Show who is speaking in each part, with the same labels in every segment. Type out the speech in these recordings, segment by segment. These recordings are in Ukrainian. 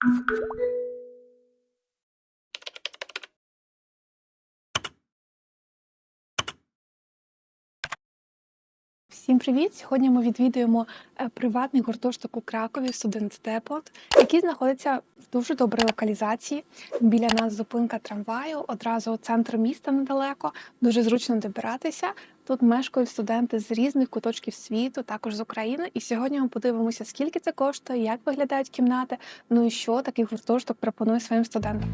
Speaker 1: Thank you. Всім привіт! Сьогодні ми відвідуємо е, приватний гуртожиток у Кракові Студент Депот, який знаходиться в дуже добрій локалізації. Біля нас зупинка трамваю, одразу центр міста недалеко. Дуже зручно добиратися. Тут мешкають студенти з різних куточків світу, також з України. І сьогодні ми подивимося, скільки це коштує, як виглядають кімнати. Ну і що такий гуртожиток пропонує своїм студентам.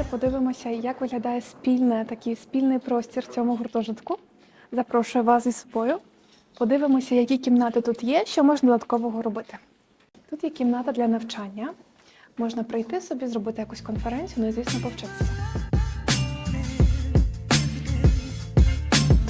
Speaker 1: Давайте подивимося, як виглядає спільне, такий спільний простір в цьому гуртожитку. Запрошую вас із собою. Подивимося, які кімнати тут є, що можна додаткового робити. Тут є кімната для навчання. Можна прийти собі, зробити якусь конференцію, ну і звісно, повчитися.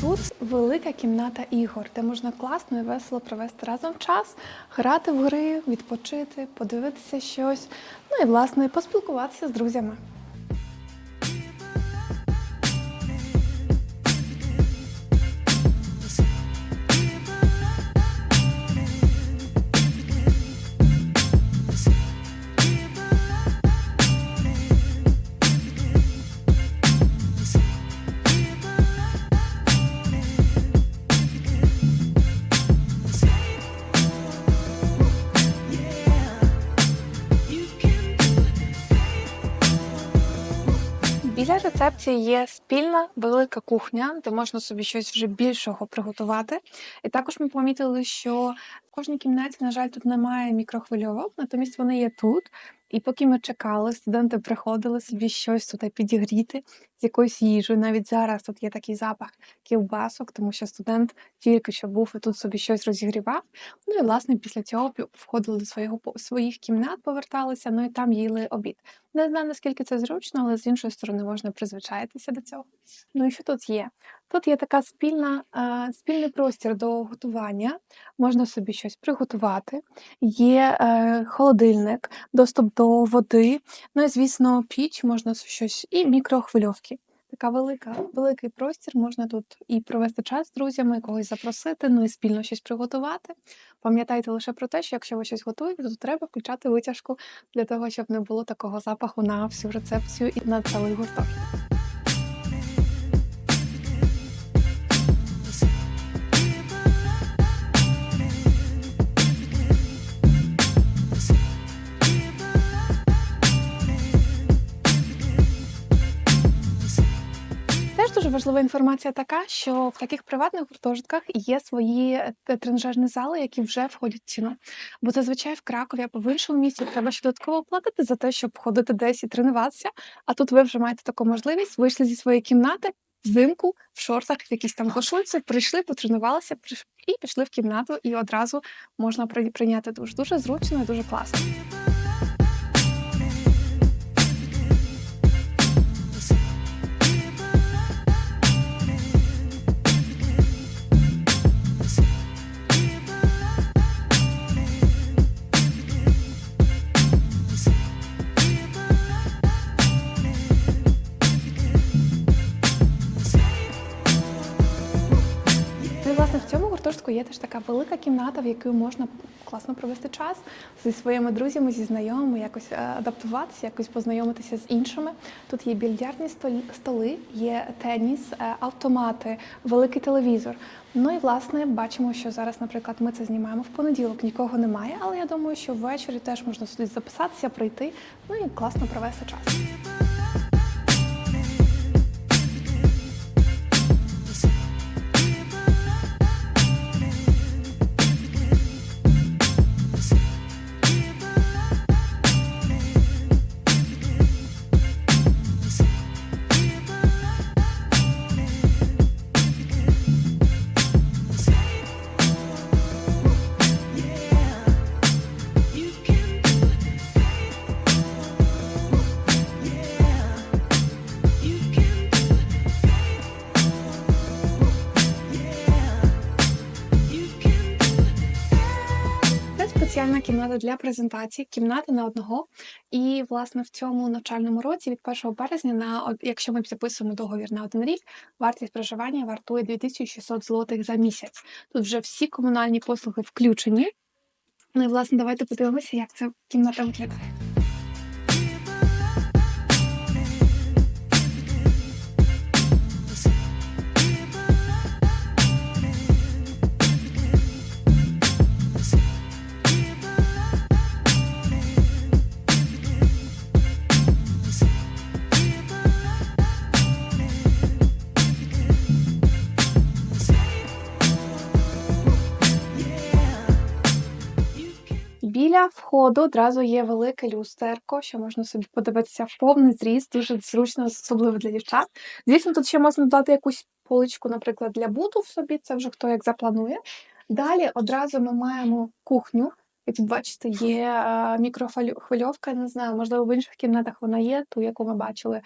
Speaker 1: Тут велика кімната ігор, де можна класно і весело провести разом час, грати в гри, відпочити, подивитися щось, ну і власне поспілкуватися з друзями. Біля рецепції є спільна велика кухня, де можна собі щось вже більшого приготувати. І також ми помітили, що в кожній кімнаті, на жаль, тут немає мікрохвильовок, натомість вони є тут. І поки ми чекали, студенти приходили собі щось тут підігріти з якоюсь їжею. Навіть зараз тут є такий запах ківбасок, тому що студент тільки що був і тут собі щось розігрівав. Ну і власне після цього входили до свого своїх кімнат, поверталися, ну і там їли обід. Не знаю, наскільки це зручно, але з іншої сторони можна призвичаїтися до цього. Ну і що тут є? Тут є така спільна, е, спільний простір до готування. Можна собі щось приготувати. Є е, холодильник, доступ до води. Ну і звісно, піч можна щось і мікрохвильовки. Така велика, великий простір. Можна тут і провести час з друзями, когось запросити, ну і спільно щось приготувати. Пам'ятайте лише про те, що якщо ви щось готуєте, то треба включати витяжку для того, щоб не було такого запаху на всю рецепцію і на цілий гурток. Важлива інформація така, що в таких приватних гуртожитках є свої е, тренажерні зали, які вже входять в ціну. Бо зазвичай в Кракові або в іншому місті треба ще додатково платити за те, щоб ходити десь і тренуватися. А тут ви вже маєте таку можливість, вийшли зі своєї кімнати взимку, в шортах, в якійсь там кошульці, прийшли, потренувалися і пішли в кімнату, і одразу можна при- прийняти душ. Дуже зручно і дуже класно. Ну власне в цьому гуртожитку є теж така велика кімната, в якій можна класно провести час зі своїми друзями, зі знайомими, якось е, адаптуватися, якось познайомитися з іншими. Тут є більярдні столи, є теніс, е, автомати, великий телевізор. Ну і власне бачимо, що зараз, наприклад, ми це знімаємо в понеділок, нікого немає, але я думаю, що ввечері теж можна сюди записатися, прийти, ну і класно провести час. Кімната для презентацій, кімната на одного. І, власне, в цьому навчальному році від 1 березня, на якщо ми записуємо договір на один рік, вартість проживання вартує 2600 злотих за місяць. Тут вже всі комунальні послуги включені. Ну і власне, давайте подивимося, як ця кімната виглядає. Біля входу одразу є велике люстерко, що можна собі подивитися в повний зріст, дуже зручно, особливо для дівчат. Звісно, тут ще можна додати якусь поличку, наприклад, для буту в собі, це вже хто як запланує. Далі одразу ми маємо кухню. Тут, бачите, є е, мікрохвильовка, не знаю, можливо, в інших кімнатах вона є, ту, яку ми бачили,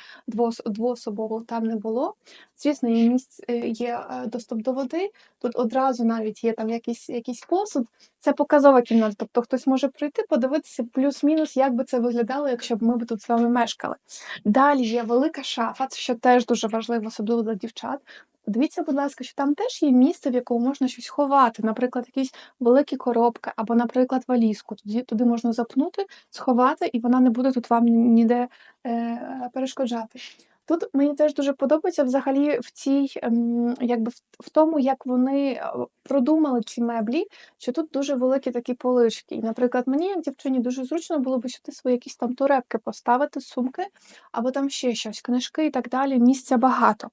Speaker 1: двоособову там не було. Звісно, є місць, е, є е, доступ до води. Тут одразу навіть є там якийсь, якийсь посуд. Це показова кімната, тобто хтось може прийти, подивитися плюс-мінус, як би це виглядало, якщо б ми тут з вами мешкали. Далі є велика шафа, що теж дуже важливо, особливо для дівчат. Подивіться, будь ласка, що там теж є місце, в якому можна щось ховати, наприклад, якісь великі коробки або, наприклад, валізку. Тоді туди можна запнути, сховати, і вона не буде тут вам ніде е, перешкоджати. Тут мені теж дуже подобається взагалі в цій, ем, якби в, тому, як вони продумали ці меблі, що тут дуже великі такі полички. І, наприклад, мені, як дівчині, дуже зручно було б сюди свої якісь там турепки поставити, сумки, або там ще щось, книжки і так далі. Місця багато.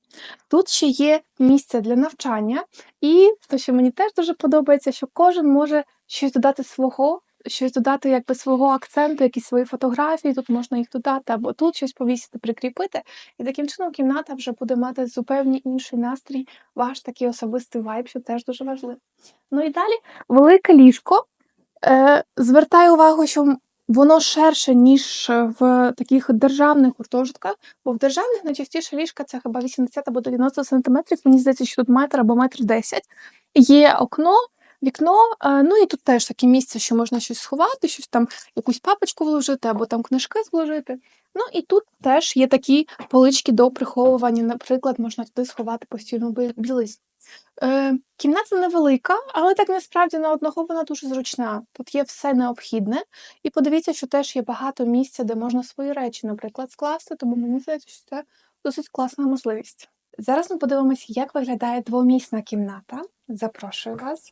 Speaker 1: Тут ще є місце для навчання, і те, що мені теж дуже подобається, що кожен може щось додати свого. Щось додати якби свого акценту, якісь свої фотографії, тут можна їх додати, або тут щось повісити, прикріпити. І таким чином кімната вже буде мати зупевні інший настрій, ваш такий особистий вайб, що теж дуже важливо. Ну і далі велике ліжко. Е, Звертаю увагу, що воно ширше, ніж в таких державних гуртожитках, бо в державних найчастіше ліжка це хіба 80 або 90 сантиметрів. Мені здається, що тут метр або метр 10. Є окно, вікно, ну і тут теж таке місце, що можна щось сховати, щось там, якусь папочку вложити, або там книжки зложити. Ну і тут теж є такі полички до приховування. Наприклад, можна туди сховати постільну бі- білизну. Е, кімната невелика, але так насправді на одного вона дуже зручна. Тут є все необхідне. І подивіться, що теж є багато місця, де можна свої речі, наприклад, скласти, тому мені здається, що це досить класна можливість. Зараз ми подивимося, як виглядає двомісна кімната. Запрошую вас.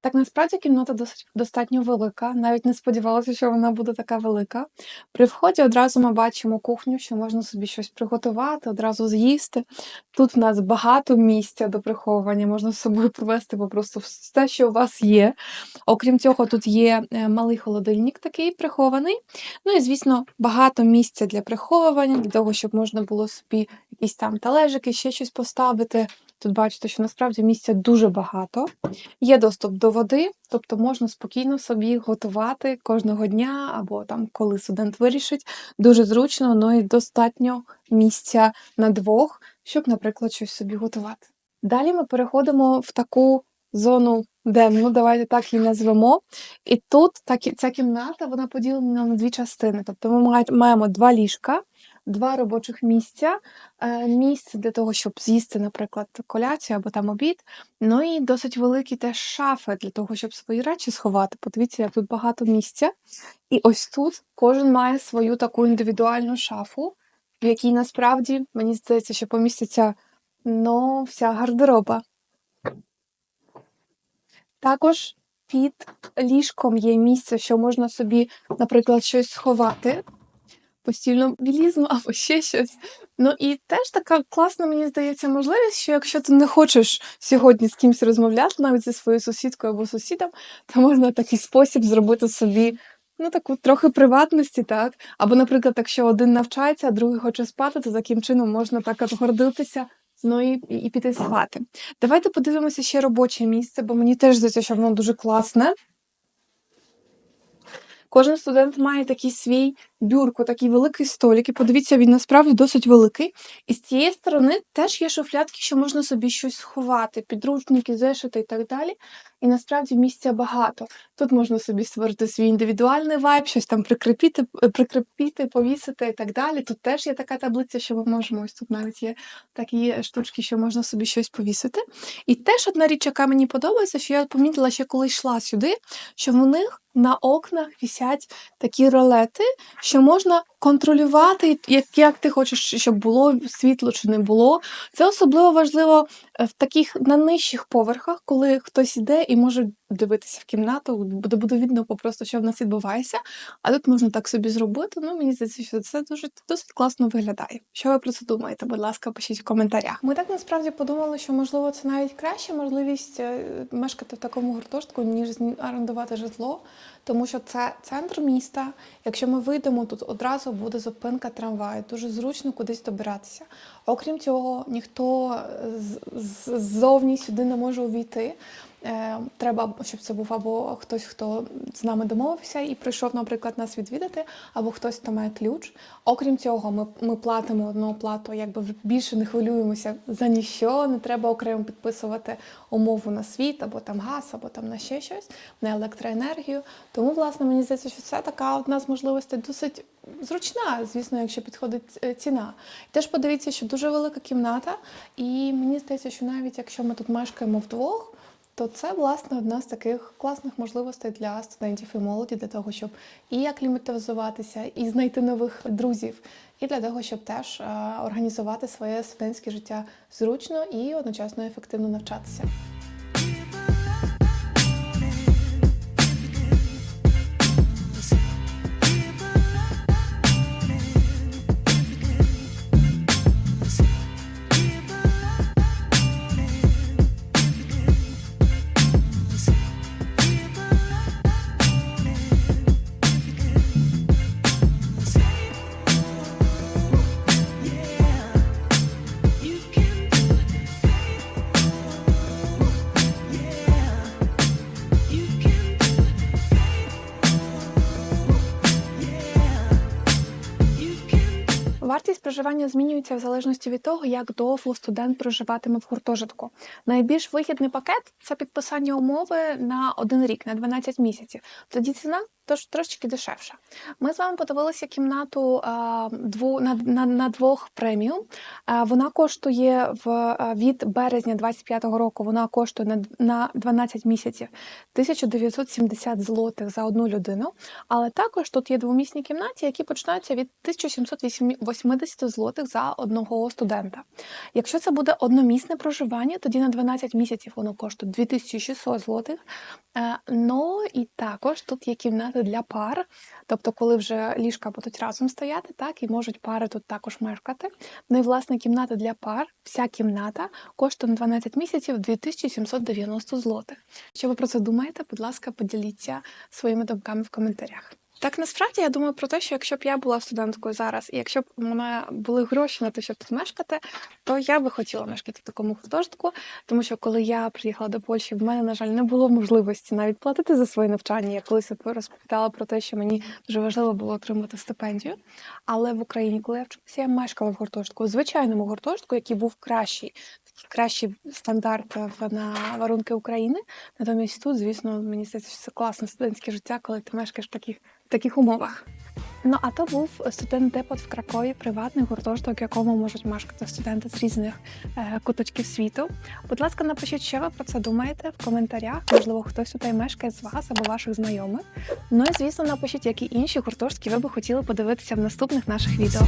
Speaker 1: Так, насправді кімната досить достатньо велика. Навіть не сподівалася, що вона буде така велика. При вході одразу ми бачимо кухню, що можна собі щось приготувати, одразу з'їсти. Тут в нас багато місця до приховування, можна з собою привезти просто все, що у вас є. Окрім цього, тут є е, малий холодильник такий прихований. Ну і, звісно, багато місця для приховування, для того, щоб можна було собі якісь там талежики, ще щось поставити. Тут бачите, що насправді місця дуже багато. Є доступ до води, тобто можна спокійно собі готувати кожного дня, або там, коли студент вирішить. Дуже зручно, ну і достатньо місця на двох, щоб, наприклад, щось собі готувати. Далі ми переходимо в таку зону денну, давайте так її назвемо. І тут ця кімната вона поділена на дві частини. Тобто ми має- маємо два ліжка, два робочих місця, е, місце для того, щоб з'їсти, наприклад, коляцію або там обід. Ну і досить великі теж шафи для того, щоб свої речі сховати. Подивіться, як тут багато місця. І ось тут кожен має свою таку індивідуальну шафу, в якій насправді мені здається, що поміститься ну, вся гардероба. Також під ліжком є місце, що можна собі, наприклад, щось сховати, постільну білізну або ще щось. Ну і теж така класна, мені здається, можливість, що якщо ти не хочеш сьогодні з кимось розмовляти, навіть зі своєю сусідкою або сусідом, то можна такий спосіб зробити собі ну, таку трохи приватності, так. Або, наприклад, якщо один навчається, а другий хоче спати, то таким чином можна так отгордитися. Ну і, і піти спати. Давайте подивимося ще робоче місце, бо мені теж здається, що воно дуже класне. Кожен студент має такий свій бюрку, такий великий столик. І подивіться, він насправді досить великий. І з цієї сторони теж є шуфлядки, що можна собі щось сховати, підручники, зешити і так далі. І насправді місця багато. Тут можна собі створити свій індивідуальний вайб, щось там прикріпити, е, прикріпити, повісити і так далі. Тут теж є така таблиця, що ми можемо. Ось тут навіть є такі штучки, що можна собі щось повісити. І теж одна річ, яка мені подобається, що я помітила ще коли йшла сюди, що в них на окнах висять такі ролети, що можна контролювати, як, як ти хочеш, щоб було світло чи не було. Це особливо важливо е, в таких на нижчих поверхах, коли хтось іде і може дивитися в кімнату, буде буде видно попросту, що в нас відбувається. А тут можна так собі зробити. Ну, мені здається, що це дуже досить класно виглядає. Що ви про це думаєте? Будь ласка, пишіть в коментарях. Ми так насправді подумали, що можливо це навіть краща можливість е, мешкати в такому гуртожитку, ніж орендувати житло, тому що це центр міста. Якщо ми вийдемо, тут одразу буде зупинка трамваю, дуже зручно кудись добиратися. Окрім цього, ніхто з- ззовні сюди не може увійти. Е, Треба, щоб це був або хтось, хто з нами домовився і прийшов, наприклад, нас відвідати, або хтось, хто має ключ. Окрім цього, ми, ми платимо одну оплату, якби більше не хвилюємося за ніщо, не треба окремо підписувати умову на світ, або там газ, або там на ще щось, на електроенергію. Тому, власне, мені здається, що це така одна з можливостей досить зручна, звісно, якщо підходить е, ціна. Теж подивіться, що дуже велика кімната, і мені здається, що навіть якщо ми тут мешкаємо вдвох, то це власне одна з таких класних можливостей для студентів і молоді для того, щоб і акліматизуватися, і знайти нових друзів, і для того, щоб теж організувати своє студентське життя зручно і одночасно ефективно навчатися. Проживання змінюється в залежності від того, як довго студент проживатиме в гуртожитку. Найбільш вигідний пакет це підписання умови на один рік, на 12 місяців. Тоді ціна тож трошечки дешевша. Ми з вами подивилися кімнату а, дву, на, на, на двох преміум. А, вона коштує в від березня 25-го року. Вона коштує на, на 12 місяців 1970 злотих за одну людину. Але також тут є двомісні кімнаті, які починаються від 1780 злотих за одного студента. Якщо це буде одномісне проживання, тоді на 12 місяців воно коштує 2600 злотих. Ну і також тут є кімнати для пар, тобто, коли вже ліжка будуть разом стояти, так і можуть пари тут також мешкати. Ну і власне кімната для пар, вся кімната коштує на 12 місяців 2790 злотих. Що ви про це думаєте? Будь ласка, поділіться своїми думками в коментарях. Так насправді я думаю про те, що якщо б я була студенткою зараз, і якщо б у мене були гроші на те, щоб тут мешкати, то я би хотіла мешкати в такому гуртожитку, тому що коли я приїхала до Польщі, в мене, на жаль, не було можливості навіть платити за своє навчання. Я колись розповідала про те, що мені дуже важливо було отримати стипендію. Але в Україні, коли я вчилася, я мешкала в гуртожитку, в звичайному гуртожитку, який був кращий, кращий стандарт на варунки України. Натомість тут, звісно, мені здається, що це класне студентське життя, коли ти мешкаєш в таких в таких умовах. Ну а то був студент депот в Кракові, приватний гуртожиток, якому можуть мешкати студенти з різних е, куточків світу. Будь ласка, напишіть, що ви про це думаєте в коментарях. Можливо, хтось тут мешкає з вас або ваших знайомих. Ну і звісно, напишіть, які інші гуртожитки ви би хотіли подивитися в наступних наших відео.